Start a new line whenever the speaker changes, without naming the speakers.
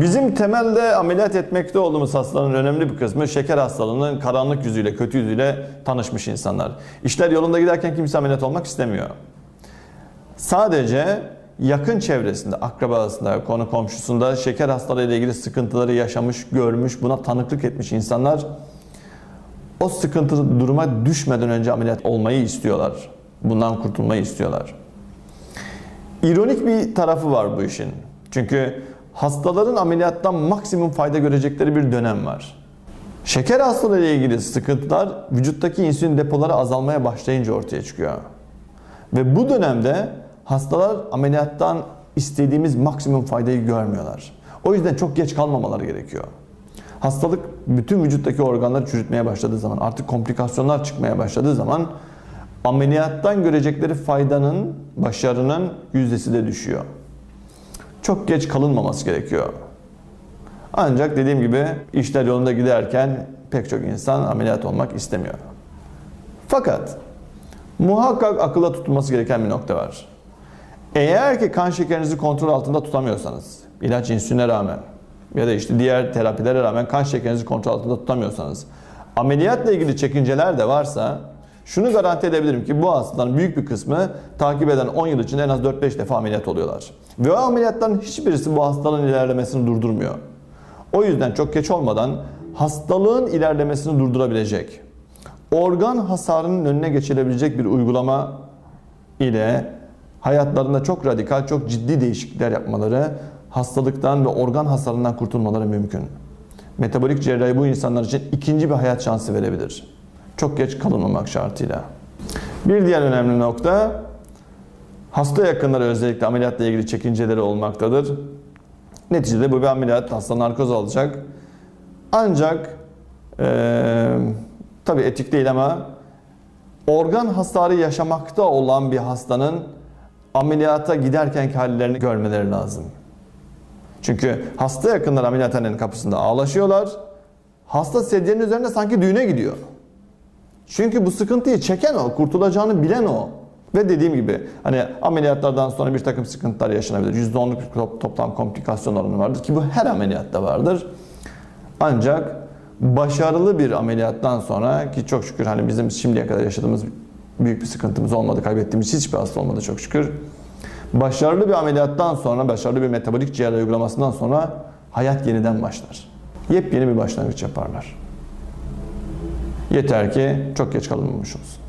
Bizim temelde ameliyat etmekte olduğumuz hastaların önemli bir kısmı şeker hastalığının karanlık yüzüyle, kötü yüzüyle tanışmış insanlar. İşler yolunda giderken kimse ameliyat olmak istemiyor. Sadece yakın çevresinde, akrabasında, konu komşusunda şeker hastalığı ile ilgili sıkıntıları yaşamış, görmüş, buna tanıklık etmiş insanlar o sıkıntılı duruma düşmeden önce ameliyat olmayı istiyorlar. Bundan kurtulmayı istiyorlar. İronik bir tarafı var bu işin. Çünkü hastaların ameliyattan maksimum fayda görecekleri bir dönem var. Şeker hastalığı ile ilgili sıkıntılar vücuttaki insülin depoları azalmaya başlayınca ortaya çıkıyor. Ve bu dönemde hastalar ameliyattan istediğimiz maksimum faydayı görmüyorlar. O yüzden çok geç kalmamaları gerekiyor. Hastalık bütün vücuttaki organları çürütmeye başladığı zaman, artık komplikasyonlar çıkmaya başladığı zaman ameliyattan görecekleri faydanın, başarının yüzdesi de düşüyor. Çok geç kalınmaması gerekiyor. Ancak dediğim gibi işler yolunda giderken pek çok insan ameliyat olmak istemiyor. Fakat muhakkak akılda tutulması gereken bir nokta var. Eğer ki kan şekerinizi kontrol altında tutamıyorsanız, ilaç insüline rağmen ya da işte diğer terapilere rağmen kan şekerinizi kontrol altında tutamıyorsanız, ameliyatla ilgili çekinceler de varsa şunu garanti edebilirim ki bu hastaların büyük bir kısmı takip eden 10 yıl içinde en az 4-5 defa ameliyat oluyorlar. Ve o ameliyatların hiçbirisi bu hastalığın ilerlemesini durdurmuyor. O yüzden çok geç olmadan hastalığın ilerlemesini durdurabilecek, organ hasarının önüne geçilebilecek bir uygulama ile hayatlarında çok radikal, çok ciddi değişiklikler yapmaları, hastalıktan ve organ hasarından kurtulmaları mümkün. Metabolik cerrahi bu insanlar için ikinci bir hayat şansı verebilir. Çok geç kalınmamak şartıyla. Bir diğer önemli nokta hasta yakınları özellikle ameliyatla ilgili çekinceleri olmaktadır. Neticede bu bir ameliyat, hasta narkoz alacak. Ancak e, tabi etik değil ama organ hasarı yaşamakta olan bir hastanın ameliyata giderkenki hallerini görmeleri lazım. Çünkü hasta yakınları ameliyathanenin kapısında ağlaşıyorlar. Hasta sedyenin üzerinde sanki düğüne gidiyor. Çünkü bu sıkıntıyı çeken o, kurtulacağını bilen o. Ve dediğim gibi hani ameliyatlardan sonra bir takım sıkıntılar yaşanabilir. %10'luk bir toplam komplikasyon oranı vardır ki bu her ameliyatta vardır. Ancak başarılı bir ameliyattan sonra ki çok şükür hani bizim şimdiye kadar yaşadığımız büyük bir sıkıntımız olmadı, kaybettiğimiz hiçbir hasta olmadı çok şükür. Başarılı bir ameliyattan sonra, başarılı bir metabolik ciğer uygulamasından sonra hayat yeniden başlar. Yepyeni bir başlangıç yaparlar. Yeter ki çok geç kalınmamış olsun.